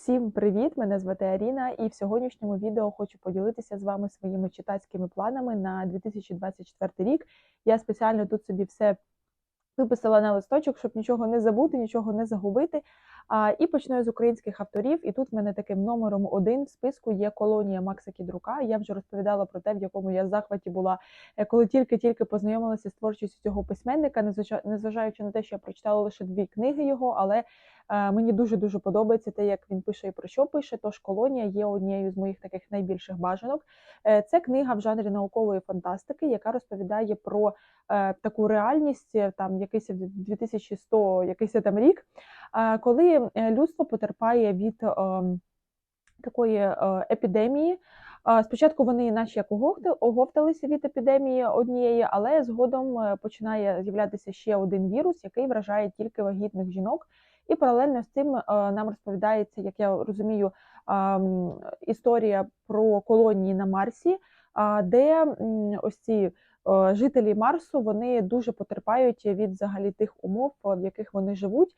Всім привіт! Мене звати Аріна, і в сьогоднішньому відео хочу поділитися з вами своїми читацькими планами на 2024 рік. Я спеціально тут собі все виписала на листочок, щоб нічого не забути, нічого не загубити. А, І почну з українських авторів. І тут в мене таким номером один в списку є колонія Макса Кідрука. Я вже розповідала про те, в якому я захваті була, е, коли тільки-тільки познайомилася з творчістю цього письменника, незважаючи на те, що я прочитала лише дві книги його, але е, мені дуже дуже подобається те, як він пише і про що пише. Тож колонія є однією з моїх таких найбільших бажанок. Е, Це книга в жанрі наукової фантастики, яка розповідає про таку реальність, там якийсь 2100 якийсь там рік, е, коли е, людство потерпає від ем, такої е, епідемії. Спочатку вони, наче як оговталися від епідемії однієї, але згодом е, починає з'являтися ще один вірус, який вражає тільки вагітних жінок. І паралельно з цим е, нам розповідається, як я розумію, історія про колонії на Марсі, де ось ці е, жителі Марсу вони дуже потерпають від взагалі тих умов, е, в яких вони живуть.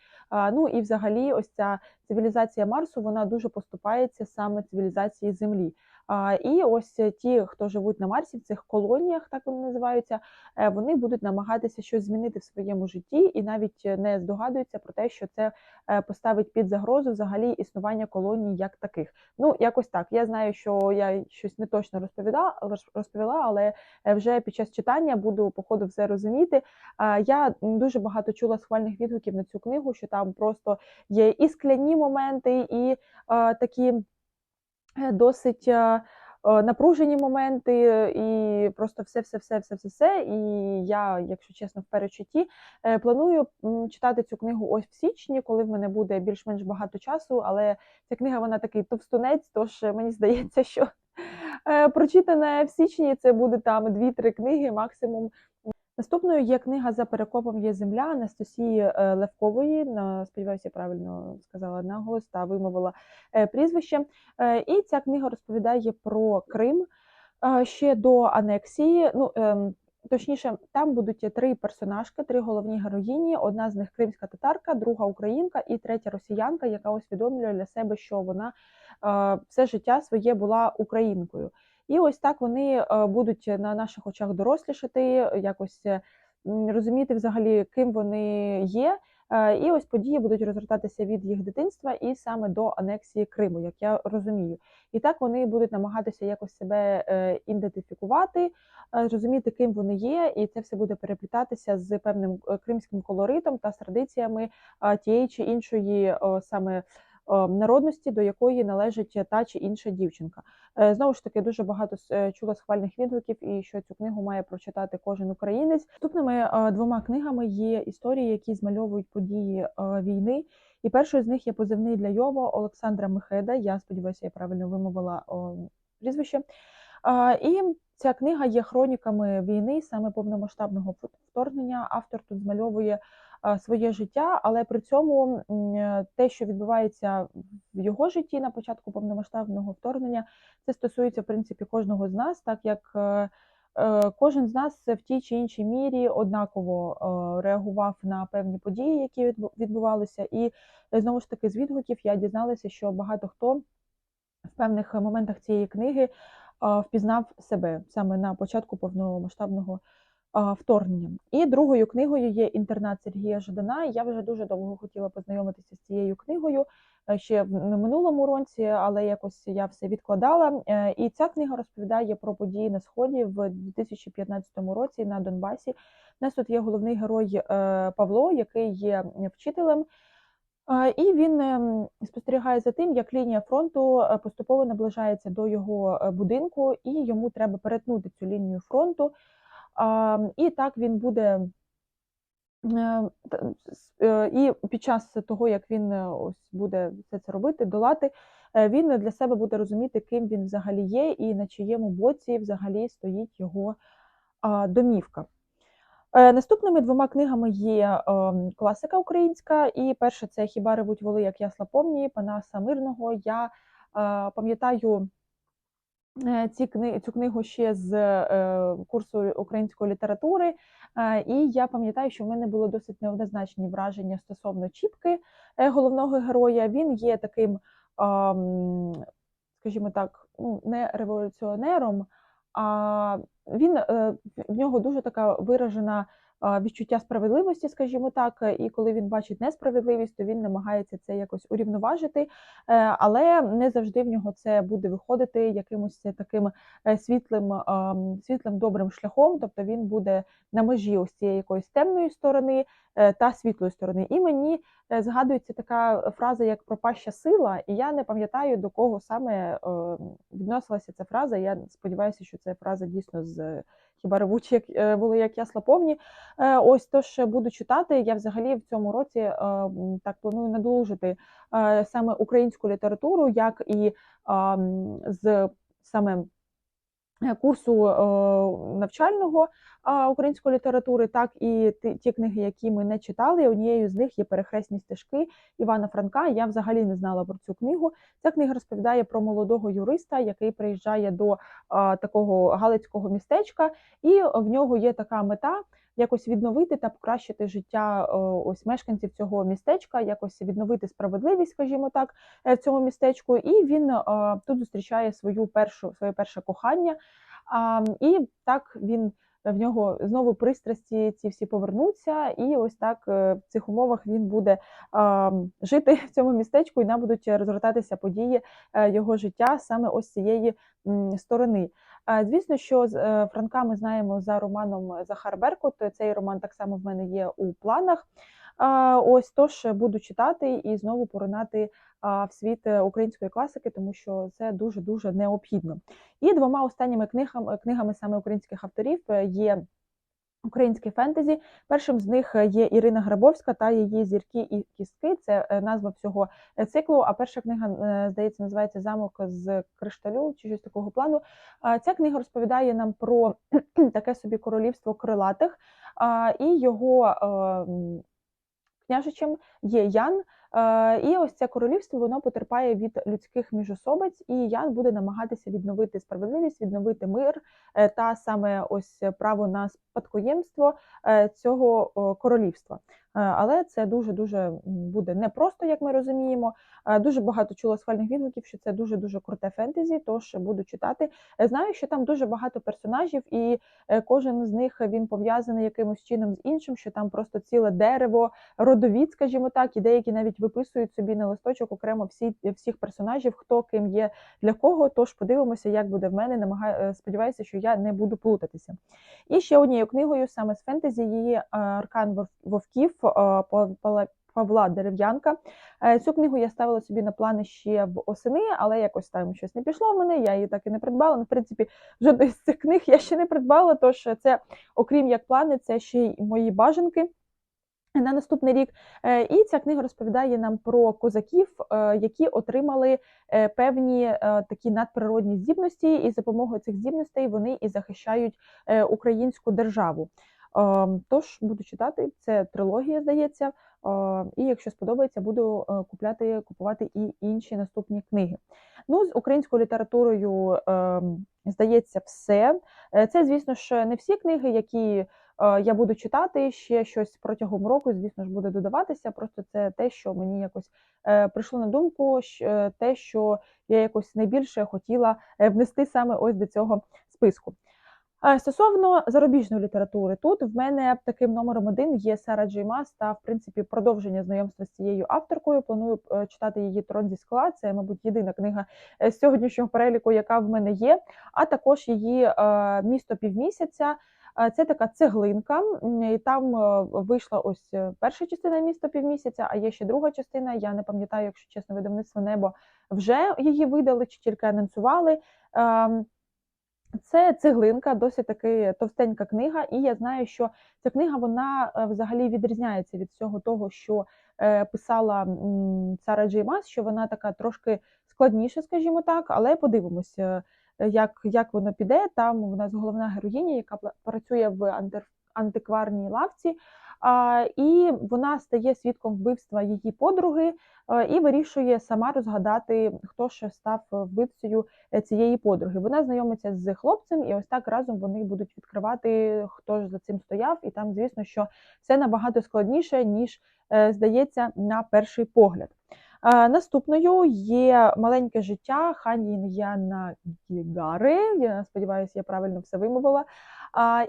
Ну і взагалі, ось ця цивілізація Марсу вона дуже поступається саме цивілізації Землі. І ось ті, хто живуть на Марсі, в цих колоніях, так вони називаються, е, вони будуть намагатися щось змінити в своєму житті і навіть не здогадуються про те, що це е, поставить під загрозу взагалі існування колоній як таких. Ну, якось так. Я знаю, що я щось не точно розповіла, розповіла, але е, вже під час читання буду по ходу все розуміти. Я дуже багато чула схвальних відгуків на цю книгу, що там просто є і скляні моменти, і такі е, досить е, напружені моменти, е, і просто все, все, все, все, все, все. І я, якщо чесно, в перечутті е, планую читати цю книгу ось в січні, коли в мене буде більш-менш багато часу. Але ця книга вона такий товстунець, тож е, мені здається, що е, прочитане в січні це буде там 2-3 книги максимум. Наступною є книга за перекопом є земля Анастасії е, Левкової. На сподіваюся, правильно сказала наголос та вимовила е, прізвище. Е, І ця книга розповідає про Крим ще до анексії. Ну ем, точніше, там будуть три персонажки, три головні героїні. Одна з них кримська татарка, друга українка і третя росіянка, яка усвідомлює для себе, що вона все життя своє була українкою. І ось так вони е, будуть на наших очах дорослішати, якось е, розуміти взагалі, ким вони є. Е, І ось події будуть розгортатися від їх дитинства і саме до анексії Криму, як я розумію. І так вони будуть намагатися якось себе ідентифікувати, зрозуміти, ким вони є, і це все буде переплітатися з певним кримським колоритом та традиціями тієї чи іншої саме народності, до якої належить та чи інша дівчинка. Е, Знову ж таки, дуже багато е, чула схвальних відгуків, і що цю книгу має прочитати кожен українець. Наступними е, двома книгами є історії, які змальовують події війни. І першою з них є позивний для Йова Олександра Мехеда. Я сподіваюся, я правильно вимовила прізвище. І ця книга є хроніками війни, саме повномасштабного вт- вторгнення. Автор тут змальовує своє життя, але при цьому е, те, що відбувається в його житті на початку повномасштабного вторгнення, це стосується в принципі кожного з нас, так як е, е, кожен з нас в тій чи іншій мірі однаково е, реагував на певні події, які відбу- відбувалися. І е, знову ж таки з відгуків я дізналася, що багато хто в певних моментах цієї книги впізнав себе саме на початку повномасштабного а, вторгнення. І другою книгою є інтернат Сергія Жадана. Я вже дуже довго хотіла познайомитися з цією книгою е, ще в минулому році, але якось я все відкладала. Е, І ця книга розповідає про події на сході в 2015 році на Донбасі. У нас тут є головний герой е, Павло, який є вчителем. І він спостерігає за тим, як лінія фронту поступово наближається до його будинку, і йому треба перетнути цю лінію фронту. І так він буде. е, е, І під час того, як він е, ось буде все це робити, долати, він для себе буде розуміти, ким він взагалі є, і на чиєму боці взагалі стоїть його домівка. Наступними двома книгами є класика українська, і перша це Хіба ревуть воли, як ясла помні, Панаса Мирного. Я пам'ятаю ці кни, цю книгу ще з е, курсу української літератури, е, і я пам'ятаю, що в мене були досить неоднозначні враження стосовно Чіпки, е, головного героя. Він є таким скажімо так, ну, не революціонером, а він е, в нього дуже така виражена відчуття справедливості, скажімо так. І коли він бачить несправедливість, то він намагається це якось урівноважити, е, але не завжди в нього це буде виходити якимось таким е, світлим, світлим добрим шляхом. Тобто він буде на межі ось цієї якоїсь темної сторони е, та світлої сторони. І мені е, згадується така фраза, як пропаща сила, і я не пам'ятаю до кого саме е, відносилася ця фраза. Я сподіваюся, що це фраза дійсно з хіба ревучі, як е, були як ясла повні. Е, Ось тож буду читати. Я взагалі в цьому році е, так планую надолужити е, саме українську літературу, як і з саме е, курсу е, навчального української літератури, так і ті, книги, які ми не читали. Однією з них є перехресні стежки Івана Франка. Я взагалі не знала про цю книгу. Ця книга розповідає про молодого юриста, який приїжджає до такого галицького містечка, і в нього є така мета. Якось відновити та покращити життя ось мешканців цього містечка, якось відновити справедливість, скажімо так, е, в цьому містечку. І він тут зустрічає свою першу своє перше кохання. А, І так він в нього знову пристрасті ці всі повернуться, і ось так е, в цих умовах він буде жити в цьому містечку, і нам будуть розгортатися події е, його життя саме ось цієї сторони. Звісно, що з е, Франка ми знаємо за романом Захар Беркут. Цей роман так само в мене є у планах. Ось тож буду читати і знову поринати в світ е, української класики, тому що це дуже дуже необхідно. І двома останніми книгами, книгами саме українських авторів е, є. Українське фентезі. Першим з них е, є Ірина Грабовська та її зірки і кістки. Це е, назва всього е, циклу. А перша книга, е, здається, називається Замок з кришталю чи щось такого плану. Ця книга розповідає нам про таке собі королівство крилатих і його е, м, княжичем є Ян. Е, І ось це королівство воно потерпає від людських міжособиць, і Ян буде намагатися відновити справедливість, відновити мир е, та саме ось право на спадкоємство е, цього королівства. Е, Але це дуже дуже буде непросто, як ми розуміємо. Е, Дуже багато чула схвальних відгуків, що це дуже дуже круте фентезі. Тож буду читати. Е, Знаю, що там дуже багато персонажів, і кожен з них він пов'язаний якимось чином з іншим, що там просто ціле дерево, родовід, скажімо так, і деякі навіть виписують собі на листочок окремо всі всіх персонажів, хто ким є для кого. Тож подивимося, як буде в мене. Намагаю сподіваюся, що я не буду плутатися. І ще однією книгою саме з фентезі її Аркан Вов- Вовків Павла Дерев'янка. Е, Цю книгу я ставила собі на плани ще в осени, але якось там щось не пішло в мене. Я її так і не придбала. Ну, в принципі, жодної з цих книг я ще не придбала. Тож це, окрім як плани, це ще й мої бажанки. На наступний рік Е, і ця книга розповідає нам про козаків, е, які отримали е, певні е, такі надприродні здібності, і за допомогою цих здібностей вони і захищають е, українську державу. Е, Тож буду читати, це трилогія, здається. Е, І якщо сподобається, буду е, купляти, купувати і інші наступні книги. Ну, з українською літературою, е, здається, все. Е, Це, звісно ж, не всі книги, які е, я буду читати ще щось протягом року, звісно ж, буде додаватися. Просто це те, що мені якось прийшло на думку, те, що я якось найбільше хотіла внести саме ось до цього списку. Стосовно зарубіжної літератури, тут в мене таким номером один є Сара Джей Мас та, в принципі, продовження знайомства з цією авторкою. Планую е, читати її Трон зі скла. Це, мабуть, єдина книга е, з сьогоднішнього переліку, яка в мене є. А також її е, місто півмісяця. Це така цеглинка, і там вийшла ось перша частина міста півмісяця, а є ще друга частина. Я не пам'ятаю, якщо чесно, видавництво небо вже її видали чи тільки анонсували. Це цеглинка, досить таки товстенька книга, і я знаю, що ця книга вона е, взагалі відрізняється від всього того, що е, писала Сара Джеймас, що вона така трошки складніша, скажімо так, але подивимося, е, як, як воно піде. Там у нас головна героїня, яка працює в антикварній лавці, і вона стає свідком вбивства її подруги і вирішує сама розгадати, хто ж став вбивцею е, цієї подруги. Вона знайомиться з хлопцем, і ось так разом вони будуть відкривати, хто ж за цим стояв. І там, звісно, що все набагато складніше, ніж е, здається на перший погляд. Наступною є маленьке життя Ханін Яна Гігари. Я сподіваюся, я правильно все вимовила.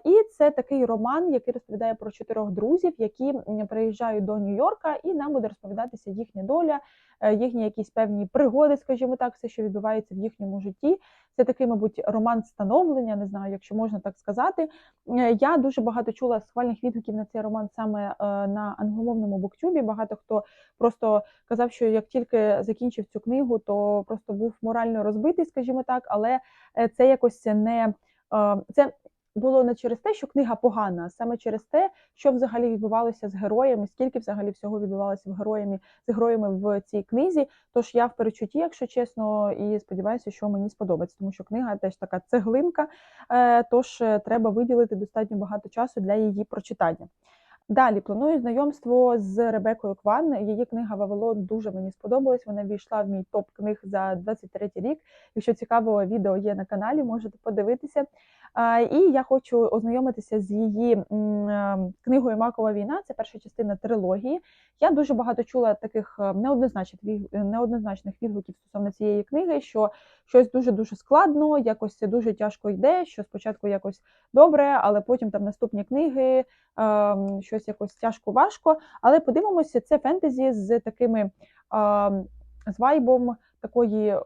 І це такий роман, який розповідає про чотирьох друзів, які приїжджають до Нью-Йорка, і нам буде розповідатися їхня доля, е, їхні якісь певні пригоди, скажімо так, все, що відбувається в їхньому житті. Це такий, мабуть, роман становлення, не знаю, якщо можна так сказати. Е, Я дуже багато чула схвальних відгуків на цей роман саме е, на англомовному буктюбі. Багато хто просто казав, що як тільки закінчив цю книгу, то просто був морально розбитий, скажімо так, але це якось не це. Було не через те, що книга погана, а саме через те, що взагалі відбувалося з героями, скільки взагалі всього відбувалося в героями з героями в цій книзі. Тож я в перечутті, якщо чесно, і сподіваюся, що мені сподобається, тому що книга теж така цеглинка, е, тож е, треба виділити достатньо багато часу для її прочитання. Далі планую знайомство з Ребекою Кван. Її книга Вавилон дуже мені сподобалась. Вона війшла в мій топ книг за 23 рік. Якщо цікаво, відео є на каналі, можете подивитися. І я хочу ознайомитися з її е, книгою Макова війна. Це перша частина трилогії. Я дуже багато чула таких е, неоднозначних неоднозначних відгуків стосовно цієї книги, що щось дуже дуже складно, якось це дуже тяжко йде. Що спочатку якось добре, але потім там наступні книги щось якось тяжко важко. Але подивимося, це фентезі з такими з вайбом такої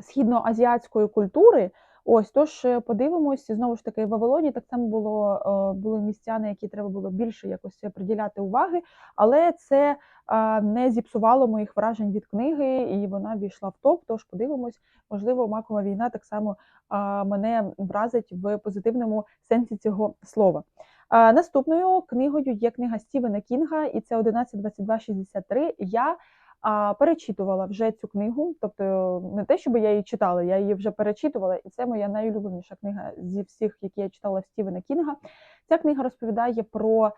східноазіатської культури. Ось тож е, подивимось, знову ж таки, в Вавилоні так само було е, були місця, на які треба було більше якось приділяти уваги, але це е, не зіпсувало моїх вражень від книги, і вона війшла в топ. Тож подивимось, можливо, макова війна так само е, мене вразить в позитивному сенсі цього слова. Е, Наступною книгою є книга Стівена Кінга, і це 11.22.63. Я а, перечитувала вже цю книгу, тобто не те, щоб я її читала, я її вже перечитувала, і це моя найулюбленіша книга зі всіх, які я читала Стівена Кінга. Ця книга розповідає про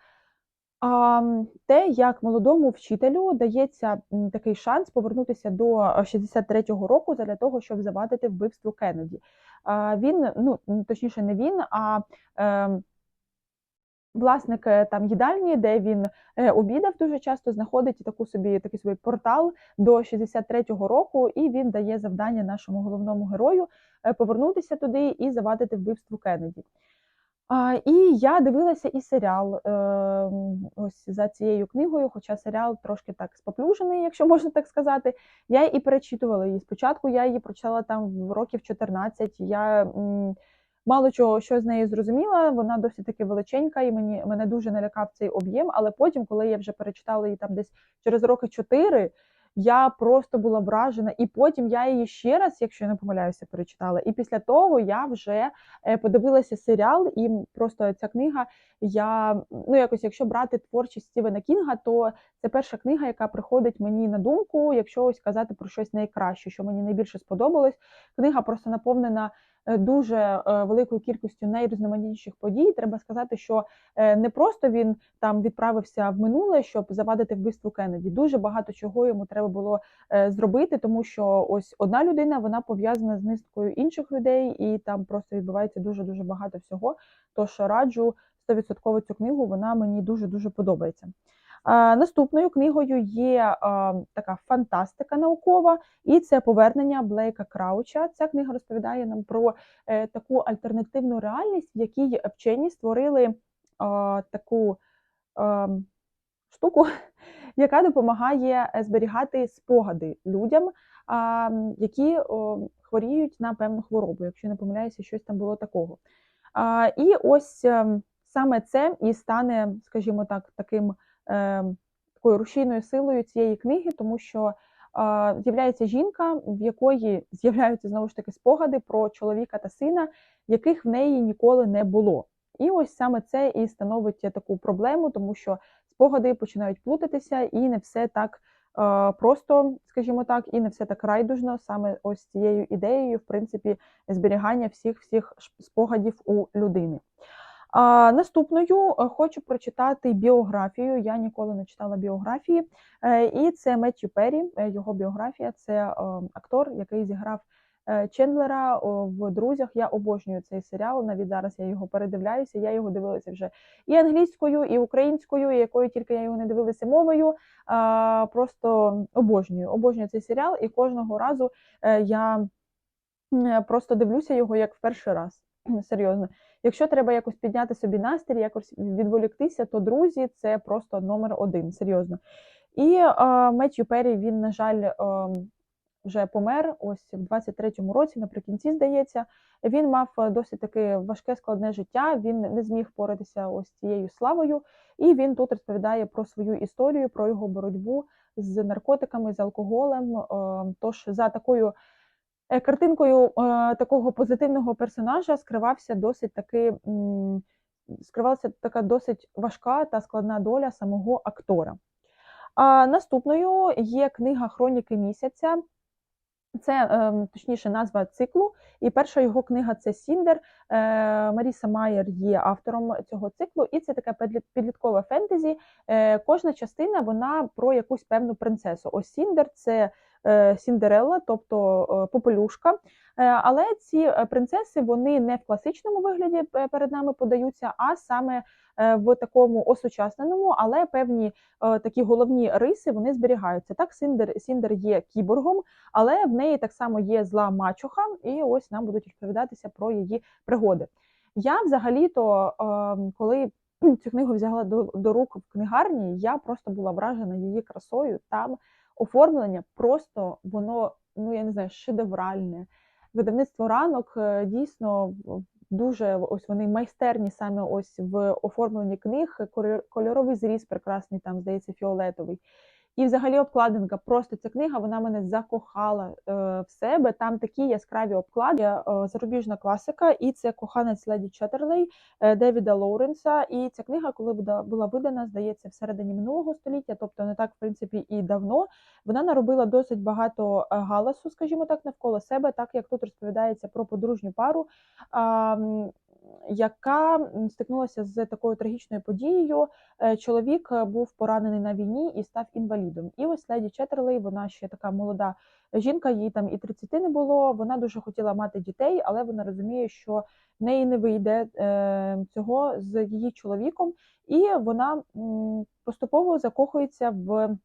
а, те, як молодому вчителю дається такий шанс повернутися до 63-го року для того, щоб завадити вбивству Кеннеді. А, він, ну точніше, не він, а е, власник е, там їдальні, де він е, обідав дуже часто, знаходить таку собі такий собі портал до 63-го року, і він дає завдання нашому головному герою е, повернутися туди і завадити вбивству Кеннеді. І я дивилася і серіал е, ось за цією книгою, хоча серіал трошки так споплюжений, якщо можна так сказати. Я і перечитувала її. Спочатку я її прочитала там в років 14. Я мало чого що з нею зрозуміла. Вона досить таки величенька, і мені мене дуже налякав цей об'єм. Але потім, коли я вже перечитала її там десь через роки 4, я просто була вражена. І потім я її ще раз, якщо я не помиляюся, перечитала. І після того я вже е, подивилася серіал, і просто ця книга. Я ну якось, якщо брати творчість Стівена Кінга, то це перша книга, яка приходить мені на думку, якщо ось казати про щось найкраще, що мені найбільше сподобалось. Книга просто наповнена дуже е, великою кількістю найрізноманітніших подій. Треба сказати, що е, не просто він там відправився в минуле, щоб завадити вбивству Кеннеді. Дуже багато чого йому треба було е, зробити, тому що ось одна людина вона пов'язана з низкою інших людей, і там просто відбувається дуже дуже багато всього. Тож раджу 100% цю книгу, вона мені дуже дуже подобається. Наступною книгою є така фантастика наукова, і це повернення Блейка Крауча. Ця книга розповідає нам про е, таку альтернативну реальність, в якій вчені створили таку штуку, яка допомагає е, зберігати спогади людям, які хворіють на певну хворобу. Якщо не помиляюся, щось там було такого. І ось ем, саме це і стане, скажімо так, таким такою рушійною силою цієї книги, тому що е, з'являється жінка, в якої з'являються знову ж таки спогади про чоловіка та сина, яких в неї ніколи не було. І ось саме це і становить таку проблему, тому що спогади починають плутатися, і не все так е, просто, скажімо так, і не все так райдужно, саме ось цією ідеєю, в принципі, зберігання всіх всіх спогадів у людини. А, Наступною е, хочу прочитати біографію. Я ніколи не читала біографії, Е, і це Меттью Перрі, е, його біографія. Це актор, який зіграв Чендлера в друзях. Я обожнюю цей серіал. Навіть зараз я його передивляюся. Я його дивилася вже і англійською, і українською, і якою тільки я його не дивилася мовою. Просто обожнюю. Обожнюю цей серіал, і кожного разу я просто дивлюся його як в перший раз. Серйозно. Якщо треба якось підняти собі настрій, якось відволіктися, то друзі це просто номер один. Серйозно. І е, Меттью Перрі, він, на жаль, е, вже помер ось в 23-му році, наприкінці, здається. Він мав досить таки важке складне життя. Він не зміг впоратися ось цією славою, і він тут розповідає про свою історію, про його боротьбу з наркотиками, з алкоголем. Е, тож за такою картинкою е, такого позитивного персонажа скривався досить таки. Скривалася така досить важка та складна доля самого актора. А наступною є книга Хроніки місяця. Це ем, точніше назва циклу. І перша його книга це Сіндер. Е, Маріса Майер є автором цього циклу, і це таке підліт- підліткове фентезі. Е, Кожна частина вона про якусь певну принцесу. Ось Сіндер це е, Сіндерелла, тобто е, попелюшка. Е, Але ці е, принцеси вони не в класичному вигляді е, перед нами подаються, а саме е, в такому осучасненому, але певні е, такі головні риси вони зберігаються. Так, Сіндер, Сіндер є кіборгом, але в неї так само є зла мачуха, і ось нам будуть розповідатися про її пригоди. Я взагалі-то, е, коли цю книгу взяла до, до рук в книгарні, я просто була вражена її красою. Там оформлення просто воно, ну я не знаю, шедевральне. Видавництво ранок е, дійсно дуже ось вони майстерні саме ось в оформленні книг. Кольоровий зріз прекрасний, там здається, фіолетовий. І взагалі обкладинка, просто ця книга вона мене закохала е, в себе. Там такі яскраві обклади, е, зарубіжна класика, і це коханець леді Четтерлей е, Девіда Лоуренса. І ця книга, коли була видана, здається, всередині минулого століття, тобто не так, в принципі, і давно. Вона наробила досить багато е, галасу, скажімо так, навколо себе, так як тут розповідається про подружню пару. м, Яка стикнулася з такою трагічною подією, Е, чоловік е, був поранений на війні і став інвалідом. І ось леді Четтерлей, вона ще така молода жінка, їй там і 30 не було. Вона дуже хотіла мати дітей, але вона розуміє, що в неї не вийде е, цього з її чоловіком, і вона поступово закохується в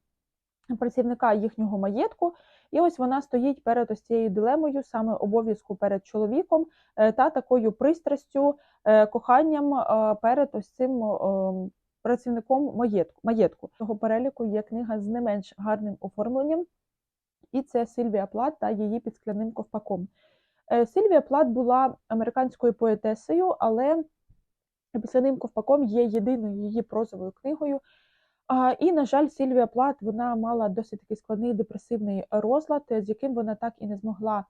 працівника їхнього маєтку. І ось вона стоїть перед ось цією дилемою, саме обов'язку перед чоловіком е, та такою пристрастю, е, коханням е, перед ось цим працівником маєтку. маєтку. Того переліку є книга з не менш гарним оформленням, і це Сильвія Плат та її під скляним ковпаком. Сильвія Плат була американською поетесою, але під скляним ковпаком є єдиною її прозовою книгою. І, на жаль, Сільвія Плат вона мала досить такий складний депресивний розлад, з яким вона так і не змогла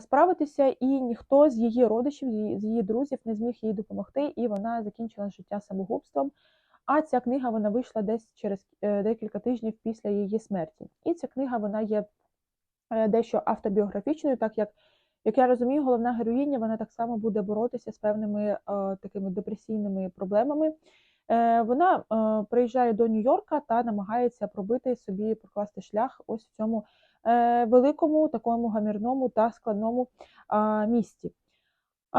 справитися, і ніхто з її родичів, з її- друзів не зміг їй допомогти, і вона закінчила життя самогубством. А ця книга вона вийшла десь через е, декілька тижнів після її смерті. І ця книга вона є е, дещо автобіографічною, так як, як я розумію, головна героїня вона так само буде боротися з певними е, такими депресійними проблемами. Е, Вона е, приїжджає до Нью-Йорка та намагається пробити собі прокласти шлях ось в цьому е, великому, такому гамірному та складному місті.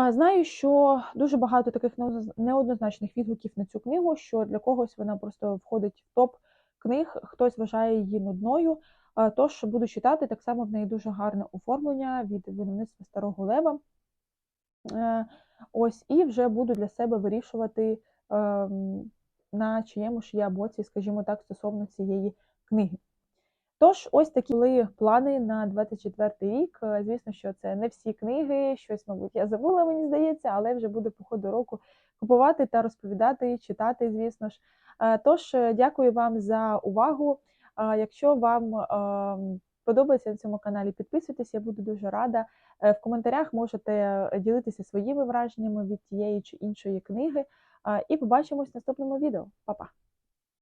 Знаю, що дуже багато таких неоднозначних відгуків на цю книгу, що для когось вона просто входить в топ книг, хтось вважає її нудною. Тож буду читати, так само в неї дуже гарне оформлення від видавництва Старого Лева. Ось, і вже буду для себе вирішувати, на чиєму ж я боці, скажімо так, стосовно цієї книги. Тож, ось такі були плани на 24 рік. Е, Звісно, що це не всі книги, щось, мабуть, я забула, мені здається, але вже буду по ходу року купувати та розповідати, читати, звісно ж. Е, Тож, е, дякую вам за увагу. Якщо вам ем, подобається на цьому каналі, підписуйтесь, я буду дуже рада. В коментарях можете ділитися своїми враженнями від тієї чи іншої книги. І побачимось в наступному відео. Па-па!